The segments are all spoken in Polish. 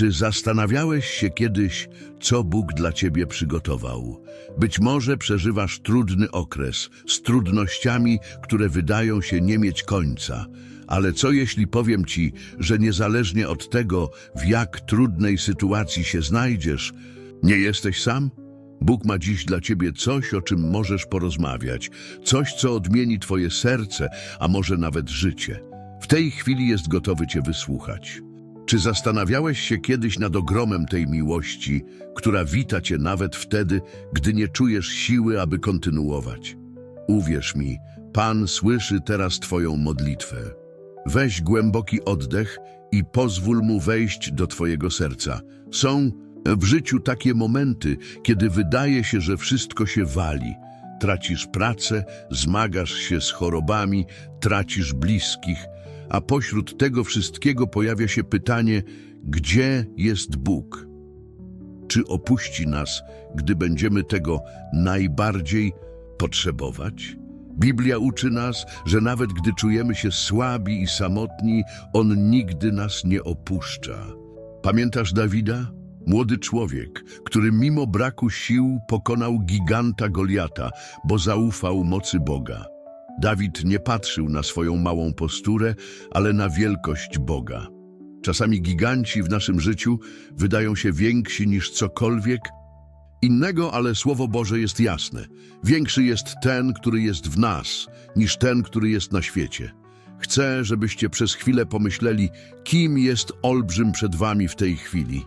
Czy zastanawiałeś się kiedyś, co Bóg dla ciebie przygotował? Być może przeżywasz trudny okres z trudnościami, które wydają się nie mieć końca. Ale co jeśli powiem ci, że niezależnie od tego, w jak trudnej sytuacji się znajdziesz, nie jesteś sam? Bóg ma dziś dla ciebie coś, o czym możesz porozmawiać, coś, co odmieni twoje serce, a może nawet życie. W tej chwili jest gotowy cię wysłuchać. Czy zastanawiałeś się kiedyś nad ogromem tej miłości, która wita cię nawet wtedy, gdy nie czujesz siły, aby kontynuować? Uwierz mi, Pan słyszy teraz Twoją modlitwę. Weź głęboki oddech i pozwól Mu wejść do Twojego serca. Są w życiu takie momenty, kiedy wydaje się, że wszystko się wali. Tracisz pracę, zmagasz się z chorobami, tracisz bliskich, a pośród tego wszystkiego pojawia się pytanie, gdzie jest Bóg? Czy opuści nas, gdy będziemy tego najbardziej potrzebować? Biblia uczy nas, że nawet gdy czujemy się słabi i samotni, On nigdy nas nie opuszcza. Pamiętasz Dawida? Młody człowiek, który mimo braku sił pokonał giganta Goliata, bo zaufał mocy Boga. Dawid nie patrzył na swoją małą posturę, ale na wielkość Boga. Czasami giganci w naszym życiu wydają się więksi niż cokolwiek innego, ale Słowo Boże jest jasne. Większy jest ten, który jest w nas, niż ten, który jest na świecie. Chcę, żebyście przez chwilę pomyśleli, kim jest olbrzym przed wami w tej chwili.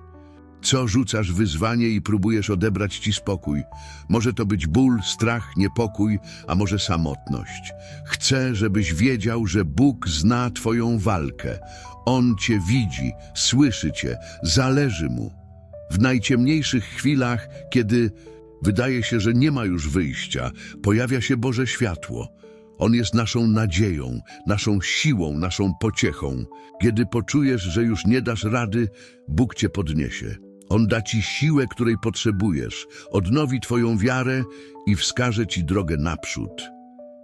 Co rzucasz wyzwanie i próbujesz odebrać ci spokój? Może to być ból, strach, niepokój, a może samotność. Chcę, żebyś wiedział, że Bóg zna twoją walkę. On cię widzi, słyszy cię, zależy mu. W najciemniejszych chwilach, kiedy wydaje się, że nie ma już wyjścia, pojawia się Boże światło. On jest naszą nadzieją, naszą siłą, naszą pociechą. Kiedy poczujesz, że już nie dasz rady, Bóg cię podniesie. On da ci siłę, której potrzebujesz, odnowi twoją wiarę i wskaże ci drogę naprzód.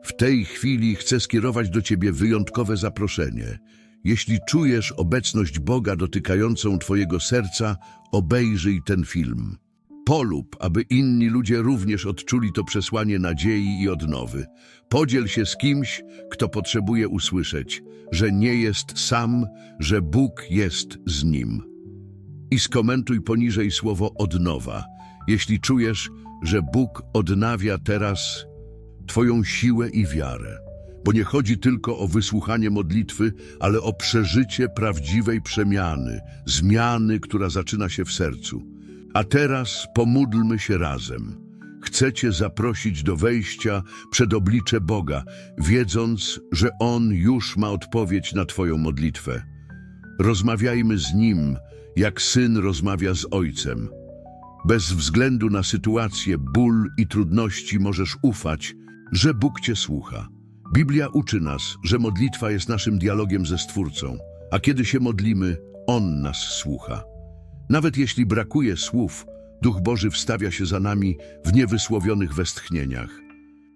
W tej chwili chcę skierować do ciebie wyjątkowe zaproszenie. Jeśli czujesz obecność Boga dotykającą twojego serca, obejrzyj ten film. Polub, aby inni ludzie również odczuli to przesłanie nadziei i odnowy. Podziel się z kimś, kto potrzebuje usłyszeć, że nie jest sam, że Bóg jest z nim. I skomentuj poniżej słowo odnowa, jeśli czujesz, że Bóg odnawia teraz Twoją siłę i wiarę. Bo nie chodzi tylko o wysłuchanie modlitwy, ale o przeżycie prawdziwej przemiany, zmiany, która zaczyna się w sercu. A teraz pomódlmy się razem. Chcę Cię zaprosić do wejścia przed oblicze Boga, wiedząc, że On już ma odpowiedź na Twoją modlitwę. Rozmawiajmy z Nim, jak syn rozmawia z ojcem. Bez względu na sytuację, ból i trudności możesz ufać, że Bóg Cię słucha. Biblia uczy nas, że modlitwa jest naszym dialogiem ze Stwórcą, a kiedy się modlimy, On nas słucha. Nawet jeśli brakuje słów, Duch Boży wstawia się za nami w niewysłowionych westchnieniach.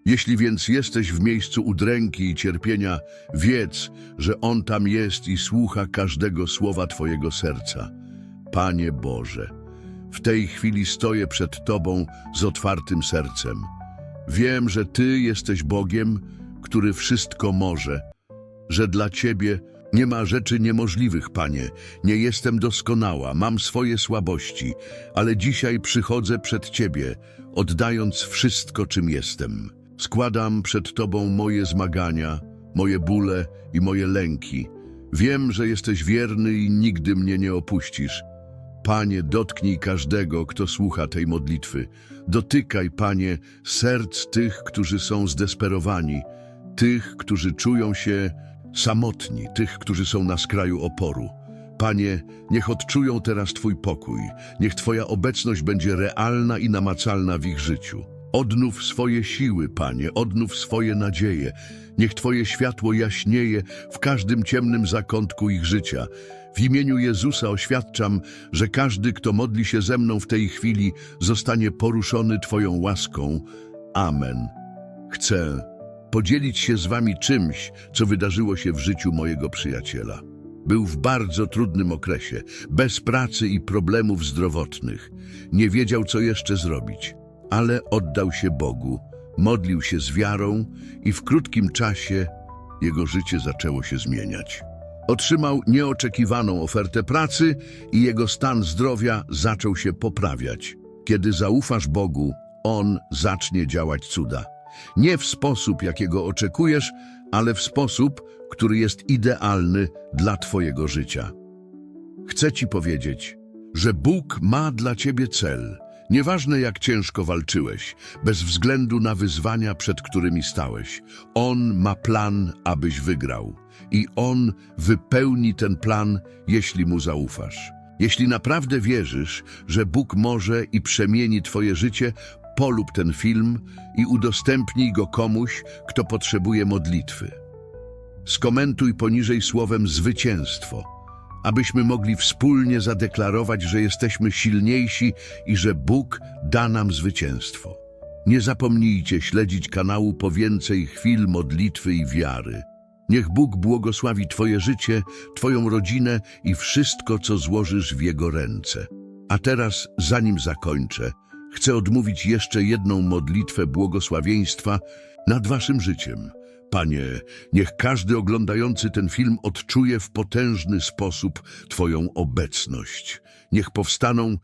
Jeśli więc jesteś w miejscu udręki i cierpienia, wiedz, że On tam jest i słucha każdego słowa Twojego serca. Panie Boże, w tej chwili stoję przed Tobą z otwartym sercem. Wiem, że Ty jesteś Bogiem, który wszystko może, że dla Ciebie nie ma rzeczy niemożliwych, Panie. Nie jestem doskonała, mam swoje słabości, ale dzisiaj przychodzę przed Ciebie, oddając wszystko, czym jestem. Składam przed Tobą moje zmagania, moje bóle i moje lęki. Wiem, że jesteś wierny i nigdy mnie nie opuścisz. Panie, dotknij każdego, kto słucha tej modlitwy. Dotykaj, Panie, serc tych, którzy są zdesperowani, tych, którzy czują się samotni, tych, którzy są na skraju oporu. Panie, niech odczują teraz Twój pokój, niech Twoja obecność będzie realna i namacalna w ich życiu. Odnów swoje siły, Panie, odnów swoje nadzieje. Niech Twoje światło jaśnieje w każdym ciemnym zakątku ich życia. W imieniu Jezusa oświadczam, że każdy, kto modli się ze mną w tej chwili, zostanie poruszony Twoją łaską. Amen. Chcę podzielić się z Wami czymś, co wydarzyło się w życiu mojego przyjaciela. Był w bardzo trudnym okresie, bez pracy i problemów zdrowotnych. Nie wiedział, co jeszcze zrobić, ale oddał się Bogu, modlił się z wiarą i w krótkim czasie jego życie zaczęło się zmieniać. Otrzymał nieoczekiwaną ofertę pracy i jego stan zdrowia zaczął się poprawiać. Kiedy zaufasz Bogu, On zacznie działać cuda. Nie w sposób, jakiego oczekujesz, ale w sposób, który jest idealny dla Twojego życia. Chcę Ci powiedzieć, że Bóg ma dla Ciebie cel. Nieważne jak ciężko walczyłeś, bez względu na wyzwania, przed którymi stałeś. On ma plan, abyś wygrał. I On wypełni ten plan, jeśli Mu zaufasz. Jeśli naprawdę wierzysz, że Bóg może i przemieni Twoje życie, polub ten film i udostępnij go komuś, kto potrzebuje modlitwy. Skomentuj poniżej słowem zwycięstwo, abyśmy mogli wspólnie zadeklarować, że jesteśmy silniejsi i że Bóg da nam zwycięstwo. Nie zapomnijcie śledzić kanału po więcej chwil modlitwy i wiary. Niech Bóg błogosławi Twoje życie, Twoją rodzinę i wszystko, co złożysz w Jego ręce. A teraz, zanim zakończę, chcę odmówić jeszcze jedną modlitwę błogosławieństwa nad Waszym życiem. Panie, niech każdy oglądający ten film odczuje w potężny sposób Twoją obecność. Niech powstaną